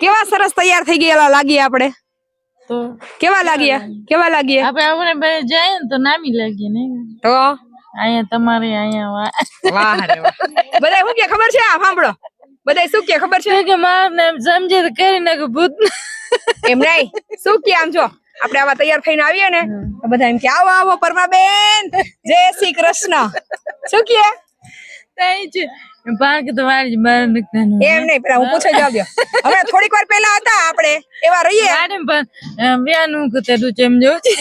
કેવા સરસ તૈયાર થઈ ગયેલા લાગીએ આપણે? તો કેવા લાગ્યા? કેવા લાગ્યા? આપણે આપણે જાય તો નામી લાગીએ ને. તો? અહીંયા તમારે અહીંયા વાહ રે વાહ. બધા શું કે ખબર છે આ? સાંભળો. બધા શું કે ખબર છે? કે મારને એમ સમજે તો કરી નાખે ભૂત એમ નહીં. શું કે આમ જો? આપણે આવા તૈયાર થઈને આવીએ ને તો બધા એમ કે આવો આવો પરમાબેન. જય શ્રી કૃષ્ણ. શું કે? થાય છે પાક તો મારી બહાર નીકળવાનું એમ નહીં પેલા હું પૂછે જવાબ દો હવે થોડીક વાર પહેલા હતા આપણે. એવા રહીએ. મેડમ પણ વ્યાનું કતેરું છે એમ જોઉં છે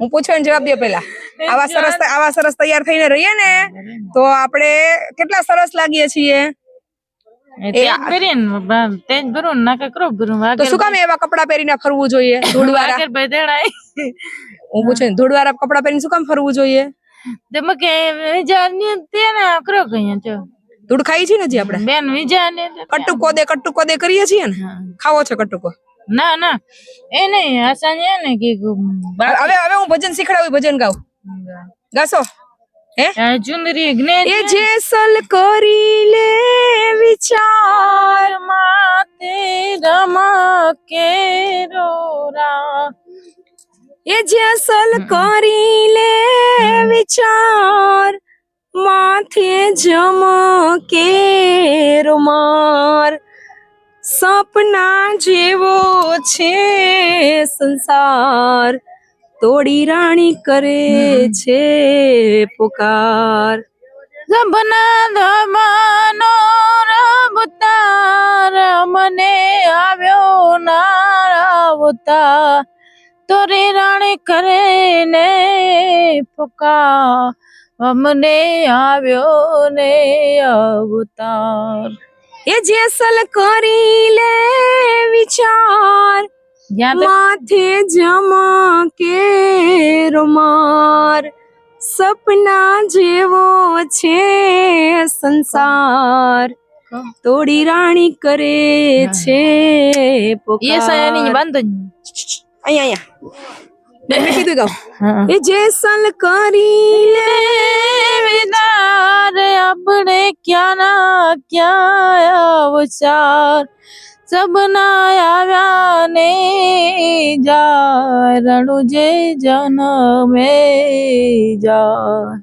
હું પૂછવાનો જવાબ દે પેલા આવા સરસ આવા સરસ તૈયાર થઈને રહીએ ને તો આપણે કેટલા સરસ લાગીએ છીએ. કપડા પહેરીને ફરવું જોઈએ? ધૂળવાળા કપડા પહેરીને શું કામ ફરવું જોઈએ? તમે કે વિચાર ને તે. ને કરો કઈ છો ધૂળ ખાઈ છે ને જે આપણે? બેન વિચાર ને કોદે કટ્ટુકો કોદે કરીએ છીએ ને? ખાવો છે કટ્ટુકો ના ના. એ નહીં આસા ને ને કે હવે હવે હું ભજન શીખડાવું ભજન ગાઉં. ગાસો હે? ચુંદરી જ્ઞે એ જેસલ કરી લે વિચાર માતે રમા. કે રોરા એ જેસલ કરી લે વિચાર માથે જમકે રૂમાર સપના જેવો છે સંસાર તોડી રાણી કરે છે પુકાર. સપના ધમાનો રબતાર મને આવ્યો નારાવતા તોરી રાણી કરે ને પુકા અમને આવ્યો ને અવતાર. એ જેસલ કરી લે વિચાર માથે જમા કે રૂમાર. સપના જેવો છે સંસાર તોડી રાણી કરે છે એ સયાની બંધ અહીંયા અહીંયા. મેં કીધું ગાઉં એ જેસલ કરી લે. વિદાર આપણે ક્યાં ના ક્યાં અવચાર સબના આવ્યા ને જા રણુ જે જનમે જા.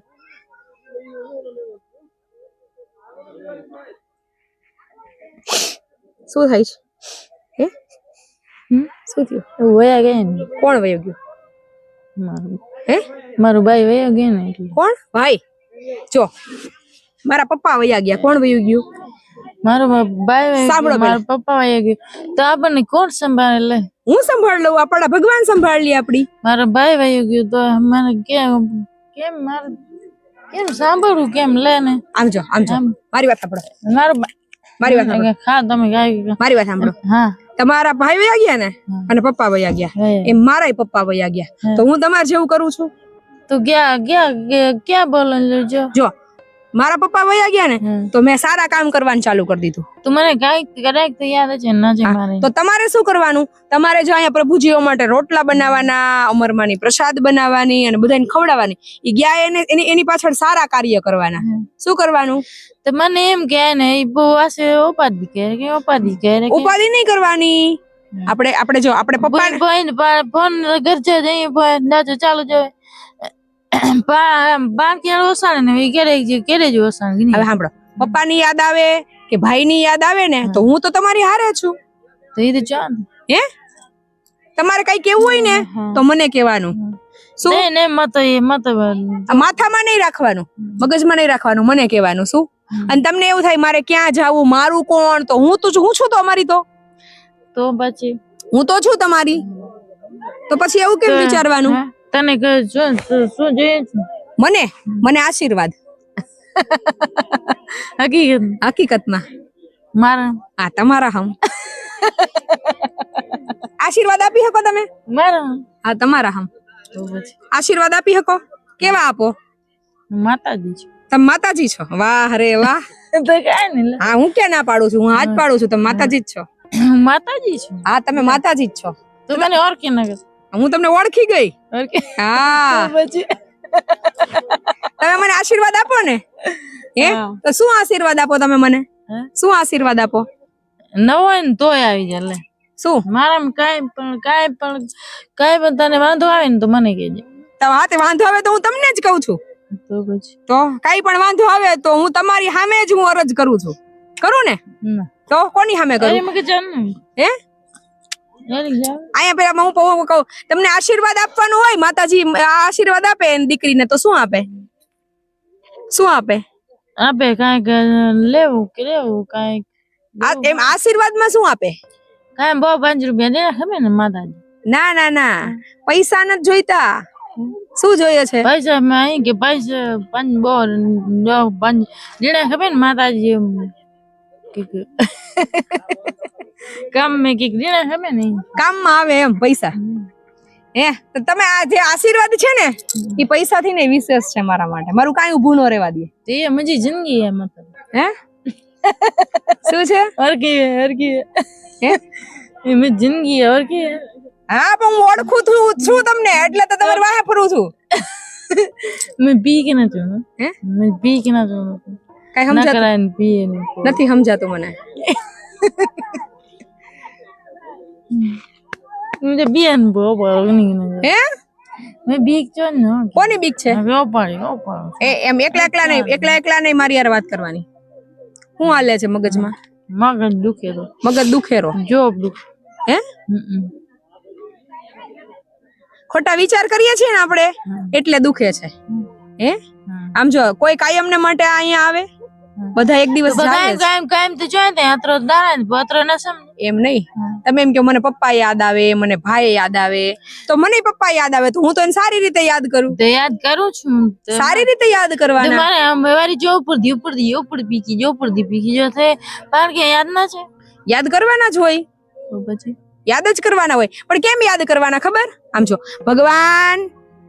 શું થાય છે? શું થયું? એવું વયા ગયા ને? કોણ વયો ગયું? મારું. હે? મારું ભાઈ વયા ગયા ને એટલે. કોણ? ભાઈ. જો. મારા પપ્પા વયા ગયા. કોણ વયું ગયું? મારો ભાઈ સાંભળો મારા પપ્પા વયા ગયો. તો આપણને કોણ સંભાળે લે? હું સંભાળ લઉં? આપણા ભગવાન સંભાળ લે આપડી મારો ભાઈ વયો ગયો તો મારે કેમ કેમ મારે કેમ સાંભળવું કેમ લે ને? આમ જો આમ જો. મારી વાત સાંભળો. મારો મારી વાત સાંભળો. ખા તમે મારી વાત સાંભળો. હા. તમારા ભાઈ વયા ગયા ને? અને પપ્પા વયા ગયા. એ એમ મારાય પપ્પા વયા ગયા. તો હું તમારે જેવું કરું છું? તો ગયા ગયા ક્યાં બોલો લેજો જો મારા પપ્પા વયા ગયા ને તો મેં સારા કામ કરવાનું ચાલુ કરી દીધું. તો મને કંઈક કદાચ તો યાદ છે ના છે મારે. તો તમારે શું કરવાનું? તમારે જો અહીંયા પ્રભુજીઓ માટે રોટલા બનાવવાના અમરમાની પ્રસાદ બનાવવાની અને બધાને ખવડાવવાની એ ગયા એને એની એની પાછળ સારા કાર્ય કરવાના. શું કરવાનું? તો મને એમ કે ને એ બહુ આસે ઉપાધિ કરે કે ઉપાધિ કે ઉપાધિ નહીં કરવાની. આપણે આપણે જો આપણે પપ્પા ફોન ઘર જઈ ફોન ના ચાલુ જઈએ ભાઈ ઓસાણે ને? એ ઘરે જ જ ઓસાણે હવે સાંભળો. પપ્પાની યાદ આવે કે ભાઈની યાદ આવે ને તો હું તો તમારી હારે છું. તો એ તો ચાલ હે? તમારે કઈ કેવું હોય ને તો મને કહેવાનું. શું? નહીં નહીં મત એ મત માથામાં નહીં રાખવાનું મગજમાં નહીં રાખવાનું મને કહેવાનું શું? અને તમને એવું થાય મારે ક્યાં જાવું મારું કોણ? તો હું તો હું છું તો અમારી તો? તો પછી? હું તો છું તમારી. તો પછી એવું કેમ વિચારવાનું? તને શું શું- જોઈએ છે? મને? મને આશીર્વાદ. હકીકત? હકીકતમાં. મારા? આ તમારા હમ. આશીર્વાદ આપી શકો તમે? મારા? હા તમારા હમ. આશીર્વાદ આપી શકો? કેવા આપો? માતાજી છે. તમે માતાજી છો? વાહ રે વાહ. તો કાંઈ નહીં હા હું ક્યાં ના પાડું છું? હું આજ પાડું છું તમે માતાજી જ છો. માતાજી છો. હા તમે માતાજી જ છો. તું મને ઓળખી ના હું તમને ઓળખી ગઈ? હા. તમે મને આશીર્વાદ આપો ને? હે? તો શું આશીર્વાદ આપો તમે મને? શું આશીર્વાદ આપો? ન હોય ને તોય આવી જાય લે. શું? મારા કાંઈ પણ કાઈ પણ કઈ પણ તને વાંધો આવે ને તો મને કહેજે. તો હાથે વાંધો આવે તો હું તમને જ કહું છું. તો પછી? તો કાઈ પણ વાંધો આવે તો હું તમારી સામે જ હું અરજ કરું છું. કરું ને? તો કોની સામે કરું? હે? અહીંયા પેલા હું કહું કહું તમને આશીર્વાદ આપવાનો હોય માતાજી આશીર્વાદ આપે દીકરીને તો શું આપે? શું આપે? આપે કાંઈક લેવું કે લેવું કાંઈક એમ આશીર્વાદમાં શું આપે? કાંઈ બહુ પાંચ રૂપિયા દે ખબર ને માતાજી? ના ના ના. પૈસા નથી જોઈતા. શું જોઈએ છે? પૈસા મેં અહીં કે પૈસા પાંચ બહુ પાંચ જેને ખબર ને માતાજી કામ મેં કંઈક જેને હમે નહીં. કામમાં આવે એમ પૈસા. હે તો તમે આ જે આશીર્વાદ છે ને એ પૈસાથી ને વિશેષ છે મારા માટે. મારું કાંઈ ઊભું ન રહેવા દે. તે મજી જિંદગી હે મતલબ હે? શું છે? હરકી હરકી હે હે? એ મેં જિંદગી હરકી હા પણ હું ઓળખું છું છું તમને એટલે તો તમારી વાહે ફરું છું. મેં પી કે ના છું હે? મેં પી કે ના છું કઈ ના સમજાતું કરાય ને પીએ નથી સમજાતું મને. मुझे बियन बो बो नहीं ना હે मैं बीक जो ना કોની બીક છે वो पाड़ी वो पाड़ी એ એમ એકલા એકલા નહીં એકલા એકલા નહીં મારી યાર વાત કરવાની શું હાલે છે મગજમાં मगज दुखे तो મગજ દુખેરો जोब दुख હે ખોટા વિચાર કરીએ છીએ ને આપણે એટલે દુખે છે હે આમ જો કોઈ કાયમ ને માટે અહીંયા આવે બધા એક દિવસ કાયમ કાયમ કાયમ ને અત્રો એમ નહીં. તમે એમ કે મને પપ્પા યાદ આવે મને ભાઈ યાદ આવે. તો મને પપ્પા યાદ આવે તો હું તો એને સારી રીતે યાદ કરું. યાદ કરું છું સારી રીતે યાદ કરવાના. જો ઉપર દી ઉપર દી ઉપર પીકી જો ઉપર દી પીકી જો છે કારણ કે યાદ ના છે. યાદ કરવાના જ હોય. પછી? યાદ જ કરવાના હોય. પણ કેમ યાદ કરવાના ખબર? આમ જો ભગવાન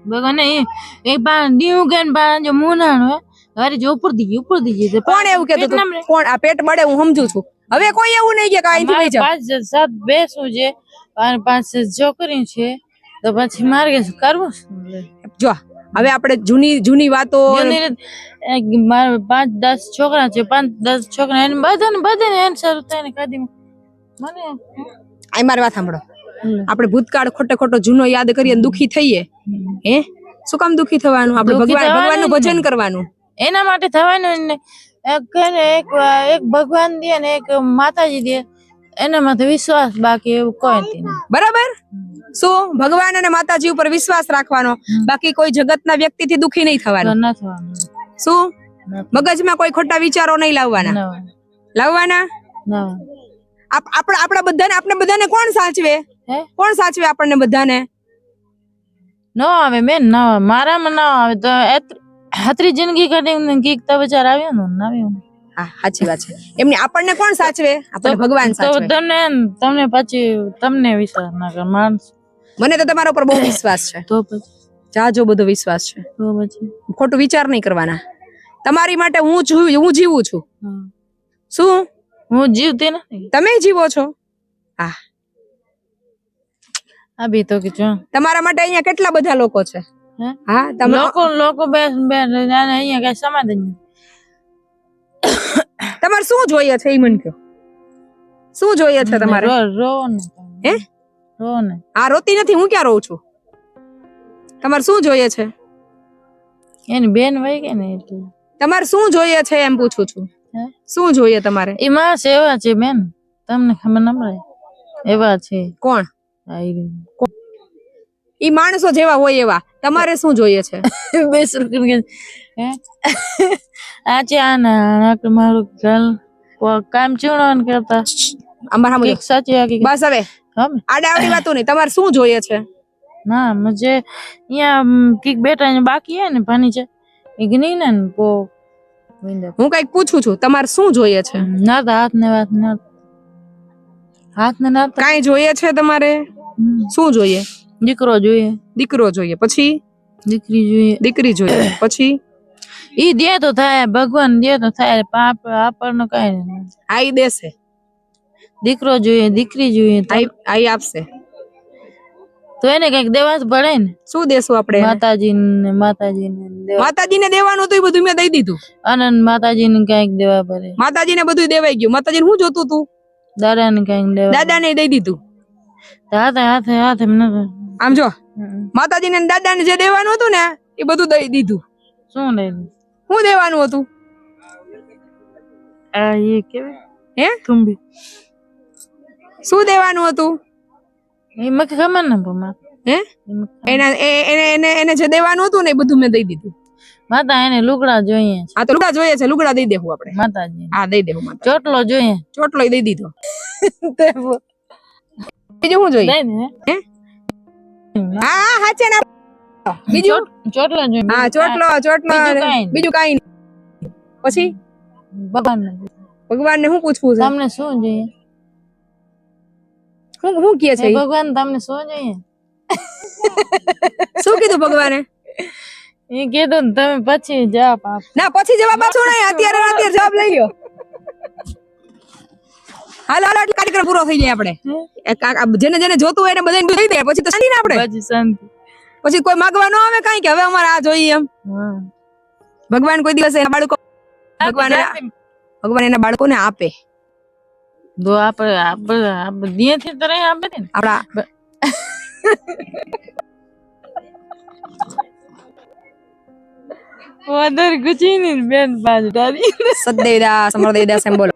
ભગવાન એ પણ દીવ ગન પણ જો મુનાણ હોય વારી જો ઉપર ઉપર દી જે કોણ એવું કેતું તું કોણ? આ પેટ મળે હું સમજુ છું. હવે કોઈ એવું નહીં કે અહીંથી વહી જાય પાંચ સાત બેસું છે અને પાંચ છોકરી છે તો પછી મારે કરવું? જો હવે આપણે જૂની જૂની વાતો પાંચ દસ છોકરા છે પાંચ દસ છોકરા એને બધાને બધાને એને સારું થાય ને કાદી મને? આ મારી વાત સાંભળો. આપણે ભૂતકાળ ખોટે ખોટો જૂનો યાદ કરીએ દુખી થઈએ. હે? શું કામ દુખી થવાનું? આપણે ભગવાન ભગવાનનું ભજન કરવાનું. એના માટે થવાનું ને. એક એક એક ભગવાન દે ને એક માતાજી દે. એના માટે વિશ્વાસ બાકી એવું કોઈ નથી. બરાબર? શું? ભગવાન અને માતાજી ઉપર વિશ્વાસ રાખવાનો? બાકી કોઈ જગતના વ્યક્તિથી દુખી નહીં થવાનું. ના થવાનું. શું? મગજમાં કોઈ ખોટા વિચારો નહીં લાવવાના? લાવવાના? આપ- આપણા આપણા બધાને આપણે બધાને કોણ સાચવે? કોણ સાચવે આપણને બધાને? ન આવે મેં ન મારામાં ના આવે. તો હાતરી જિંદગી કાઢી ગીત તો બચાર આવ્યો ને ના. આવ્યો હા સાચી વાત છે. એમની આપણને કોણ સાચવે? આપણને ભગવાન તો સાચવે. તમને તમને પછી તમને વિશ્વાસ ના કર માણસ. મને તો તમારા ઉપર બહુ વિશ્વાસ છે. તો પછી? જાજો બધો વિશ્વાસ છે. તો પછી? ખોટું વિચાર નહીં કરવાના. તમારી માટે હું હું જીવું છું. શું? હું જીવતી નથી. તમે જીવો છો? હા. આ બી તો કે તમારા માટે અહીંયા કેટલા બધા લોકો છે? હે? હા તમે લોકો લોકો બેસ બેસ અહીંયા કઈ સમાધાન નહીં. તમારે શું જોઈએ છે એ મને કહો. શું જોઈએ છે તમારે? રો ને હે? રો ને. આ રોતી નથી હું ક્યાં રોઉં છું? તમારે શું જોઈએ છે? એની બેન વહી ગઈ ને એટલે. તમારે શું જોઈએ છે એમ પૂછું છું? શું જોઈએ તમારે? એમાં સેવા છે બેન. તમને ખબર ન પડે. એવા છે. કોણ? આ ઈ માણસો જેવા હોય એવા. તમારે શું જોઈએ છે? બેસ રૂપિયા આ છે આ ના મારું ઘર કામ ચૂણવાનું કરતા. અમારા સાચી બસ હવે. હમે. આડાવડી વાતો નહીં. તમારે શું જોઈએ છે? ના મુझे અહીંયા કીક બેટા ને બાકી હે ને પાણી છે. એ ને પો હું કંઈક પૂછું છું તમારે શું જોઈએ છે? ના હાથ ને વાત ના હાથ ને ના કાંઈ જોઈએ છે તમારે? શું જોઈએ? દીકરો જોઈએ. દીકરો જોઈએ. પછી? દીકરી જોઈએ. દીકરી જોઈએ. પછી? ઈ દે તો થાય. ભગવાન દે તો થાય. પાપ આપણને કઈ નહીં આઈ દેશે. દીકરો જોઈએ દીકરી જોઈએ તો. આઈ આપશે. તો એને કંઈક દેવા જ પડે ને? શું દેશું આપણે માતાજી ને માતાજી ને માતાજી માતાજીને દેવાનું હતું એ બધું મેં દઈ દીધું. આનંદ માતાજી ને કંઈક દેવા પડે માતાજીને બધું દેવાઈ ગયું. માતાજી હું જોતું તું? દાદા ને કંઈક દેવા દાદાને દઈ દીધું. હાથે હાથે હાથે ન આમ જો માતાજીને દાદા દાદાને જે દેવાનું હતું ને એ બધું દઈ દીધું. શું લઈ શું દેવાનું હતું? આ એ કેવાય? હે? તુંબી શું દેવાનું હતું? એ મને ખબર ને પમા હે? એના એને એને એને જે દેવાનું હતું ને એ બધું મેં દઈ દીધું. માતા એને લુગડા જોઈએ. આ તો લુગડા જોઈએ છે લુગડા દઈ દેવું આપણે. માતાજી હા દઈ દેવું માતા ચોટલો જોઈએ. ચોટલો દઈ દીધો. બીજું શું જોઈએ? હે? હા હા છે ને. બીજું? ચોટ- ચોટલો જોઈએ. હા ચોટલો ચોટલો બીજું કાઈ પછી? ભગવાન ભગવાનને શું પૂછવું છે? તમને શું જોઈએ? શું શું કહે છે? ભગવાન તમને શું જોઈએ? શું કીધું ભગવાને? એ કીધું ને તમે પછી જવાબ આપ. ના પછી જવાબ આપશો નહીં. અત્યારે અત્યારે જવાબ લઈ લ્યો. હાલો હાલો એટલે કાર્યક્રમ પૂરો થઈ જાય આપણે. જેને જેને જોતું હોય એને બધાને દઈ દે પછી તો શાંતિ ને આપણે. પછી શાંતિ. પછી કોઈ માગવા ન આવે કાંઈ કે હવે અમારે આ જોઈએ એમ. ભગવાન કોઈ દિવસ એના બાળકો ભગવાન ભગવાન એના બાળકોને આપે. દો આપણે આપણે આપણે દિયેથી તો રહી આપે ને. આપણા વધારે ગુચીની બેન પાંચ તારી સદદેવદાસ અમરદેવદાસ એમ બોલો.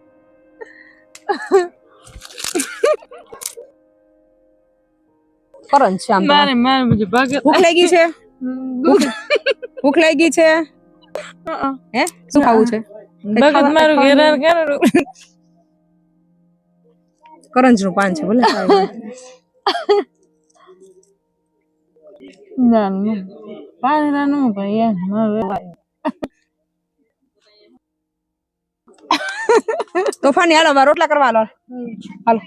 કરન છે આમ મારે મારે બધું ભાગે ભૂખ લાગી છે? ભૂખ લાગી છે? હે. શું ખાવું છે? ભગત મારું ઘેરાર કરો. કરંજનું પાન છે ભલે ના ના. પાણી રાનું ભાઈ મારું તોફાની હાલો મારે રોટલા કરવા હાલો હાલો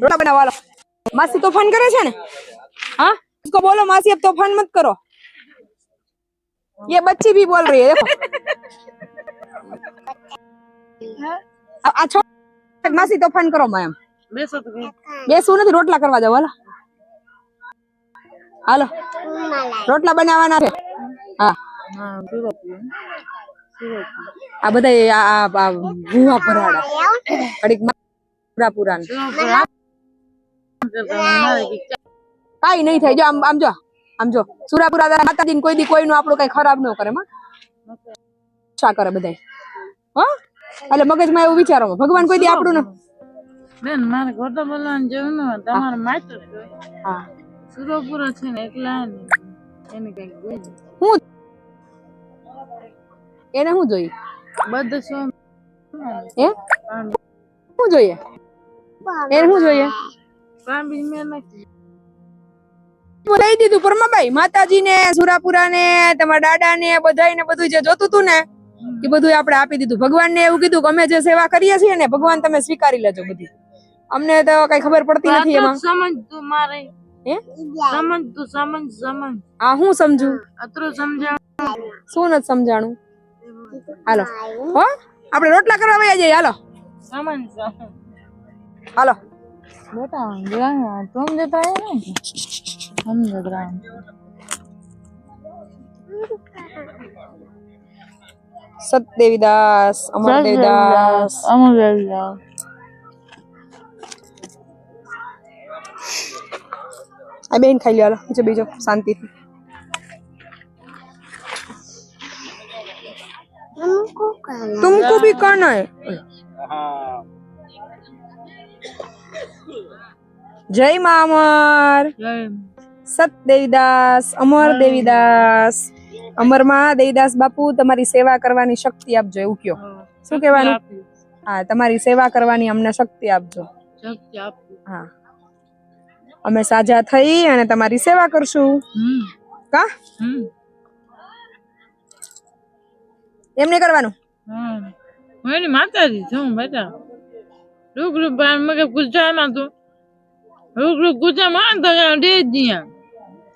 રોટલા બનાવવા હાલો માસી તોફાન કરે છે ને हाँ इसको बोलो मासी अब तूफान मत करो ये बच्ची भी बोल रही है देखो आ- आ छोड़ मासी तोफान કરો માં એમ બેસો તો ભાઈ બેસવું નથી રોટલા કરવા જાવ હાલો હાલો રોટલા બનાવવાના છે હા હા સુરત આ બધા આ ભૂવા ભરાડા. કડીક પૂરા પૂરા કઈ નહીં થાય. જો આમ આમ જો આમ જો. સુરાપુરા દાદા માતાજી કોઈ દી કોઈનું આપણું કઈ ખરાબ ન કરે માં શા કરે બધાય. હો? એટલે મગજમાં એવું વિચારો. ભગવાન કોઈ દી આપણું ન બેન મારે ખોટો બોલવાનું જેવું ન તમારે માત્ર હા. સુરોપુરો છે ને એકલા એની કંઈક એને શું જોઈએ? બધું શું હે? શું જોઈએ? એને શું જોઈએ? લઈ દીધું પરમાબાઈ માતાજી ને સુરાપુરા ને તમારા દાદા ને બધા ને બધું જે જોતું હતું ને એ બધું આપણે આપી દીધું. ભગવાન ને એવું કીધું કે અમે જે સેવા કરીએ છીએ ને ભગવાન તમે સ્વીકારી લેજો બધી. અમને તો કઈ ખબર પડતી નથી એમાં. સમજ તું મારે. હે? સમજ તું સમજ સમજ. આ હું સમજુ? અતરું સમજાવ. શું નથી સમજાણું? હાલો. હો? આપણે રોટલા કરવા વયા જઈએ. હાલો. સામાન હાલો. બેટા ગ્રામ તું જતા ને હમ જતા સતદેવીદાસ અમરદેવદાસ. અમરદેવદાસ. આ બેન ખાઈ લ્યો બીજો બીજો શાંતિથી. तुमको भी करना है જય મા અમર સતદેવીદાસ અમર દેવીદાસ અમર માં દેવીદાસ બાપુ તમારી સેવા કરવાની શક્તિ આપજો એવું કયો શું કહેવાનું હા તમારી સેવા કરવાની અમને શક્તિ આપજો શક્તિ આપી હા અમે સાજા થઈ અને તમારી સેવા કરશું હમ કા હમ એમ નહીં કરવાનું હા. હું એની માતાજી છું બેટા રૂબરૂ બાર મગે ગુજામાં તું રૂબરૂ ગુજામાં તો ડે જ્યાં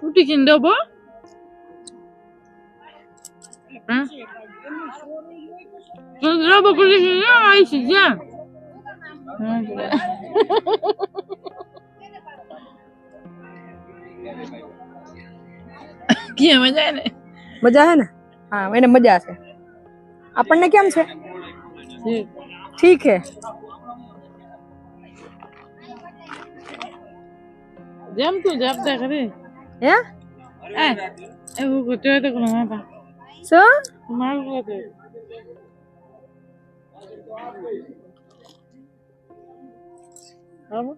ઉઠી કિન ડબો તો ડબો કુલી કિન આઈ છે હા મજા ને? મજા હે ને? હા એને મજા છે આપણને કેમ છે? ઠીક. હે. જેમ તું જપતા કરી. હે? એ એવું કુતરો તો કોણ માપા. શું? મારું બરાબર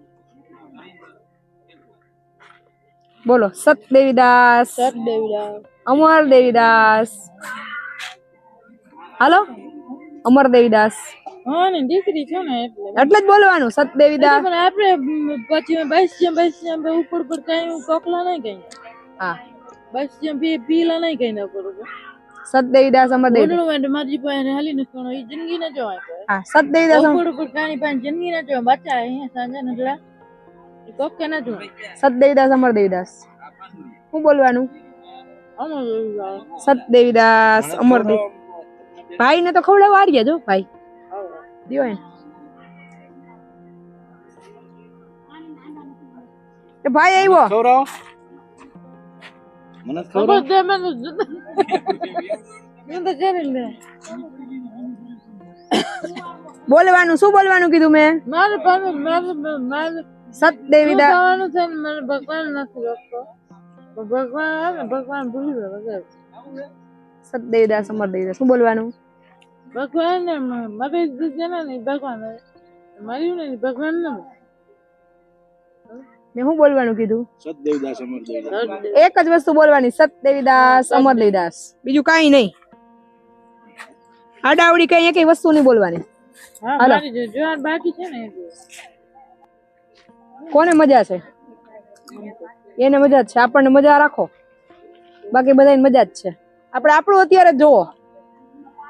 બોલો સત દેવીદાસ. સત દેવીદાસ. અમર દેવીદાસ. હાલો? અમર દેવીદાસ હા ને દીકરી છો ને એટલે. એટલે જ બોલવાનું સત દેવીદાસ પણ આપણે પછી બસ જેમ બસ જેમ ઉપર ઉપર કઈ કોકલા નહીં કઈ હા. બસ જેમ પી પીલા નહીં કઈ ના ઉપર ઉપર. સત દેવીદાસ અમર દેવીદાસ ઓડણું માટે મારી પાસે હાલી નથી પણ એ જિંદગી ના જોવાય હા સત દેવીદાસ ઉપર ઉપર કાણી પાસે જિંદગી ના જોવાય બચ્ચા અહીંયા સાંજે ને એટલે એ કોક ના જોવાય. સત દેવીદાસ અમર બોલવાનું? અમર દેવ ભાઈ ને તો ખવડાવવા આર્યા જો ભાઈ. દિયો એને. એ ભાઈ આવ્યો. ખવડાવો. મને ખબર દે મને મને તો કરી લે. બોલવાનું શું બોલવાનું કીધું મેં? મારે પાસે મારે મારે સત દેવીદાસ બોલવાનું છે ને મને ભગવાન નથી લાગતો ભગવાન ભગવાન ભૂલી જાય વગર સત અમર દેવીદાસ શું બોલવાનું? ભગવાન મારી જે છે ને ઈ ભગવાન મર્યું નહીં ભગવાન ને મેં શું બોલવાનું કીધું? સતદેવદાસ અમર એક જ વસ્તુ બોલવાની સતદેવીદાસ અમર દેવીદાસ. બીજું કાઈ નહીં. આડાવડી કઈ એક વસ્તુ નહીં બોલવાની. હાલો. મારી બાકી છે ને કોને મજા છે? એને મજા જ છે. આપણને મજા રાખો. બાકી બધાને મજા જ છે. આપણે આપણું અત્યારે જોવો.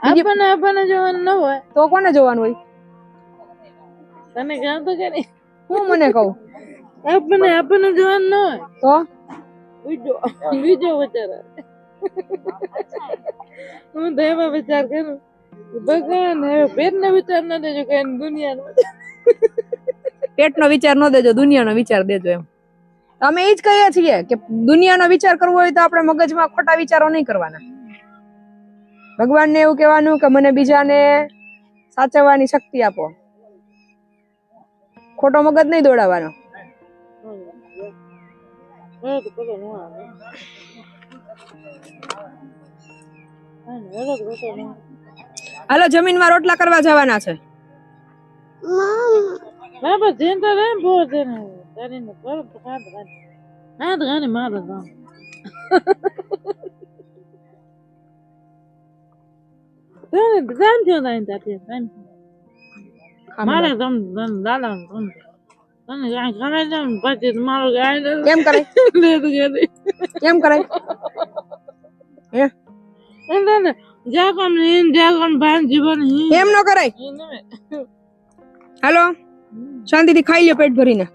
આપણને આપણને જોવાનું ન હોય. તો કોને જોવાનું હોય? તને કહું તો કરી હું મને કહું? આપણને આપણને જોવાનું ન હોય. તો? બીજો બીજો વિચાર હું તો એમાં વિચાર કરું. ભગવાન હવે પેટનો વિચાર ન દેજો કે દુનિયાનો. પેટનો વિચાર ન દેજો દુનિયાનો વિચાર દેજો એમ. અમે એ જ કહીએ છીએ કે દુનિયાનો વિચાર કરવો હોય તો આપણે મગજમાં ખોટા વિચારો નહીં કરવાના. ભગવાનને એવું કહેવાનું કે મને બીજાને સાચવવાની શક્તિ આપો. ખોટો મગજ નહીં દોડાવવાનો. તો તો. હાલો, જમીનમાં રોટલા કરવા જવાના છે. બાબા ચિંતા રહે બહુ જાણ થયો તારી તારી જાણ થયો. મારે તમ તને દાદા ને તમ તને કાંઈ કરાય છે ને પછી તો મારું ગાય ને કેમ કરે લે તો કે દે. કેમ કરે હે એટલે ને જ્યાં કોણ હીન જ્યાં કોણ ભાન જીવન હીન એમ ન કરાય. હાલો શાંતિથી ખાઈ લ્યો પેટ ભરીને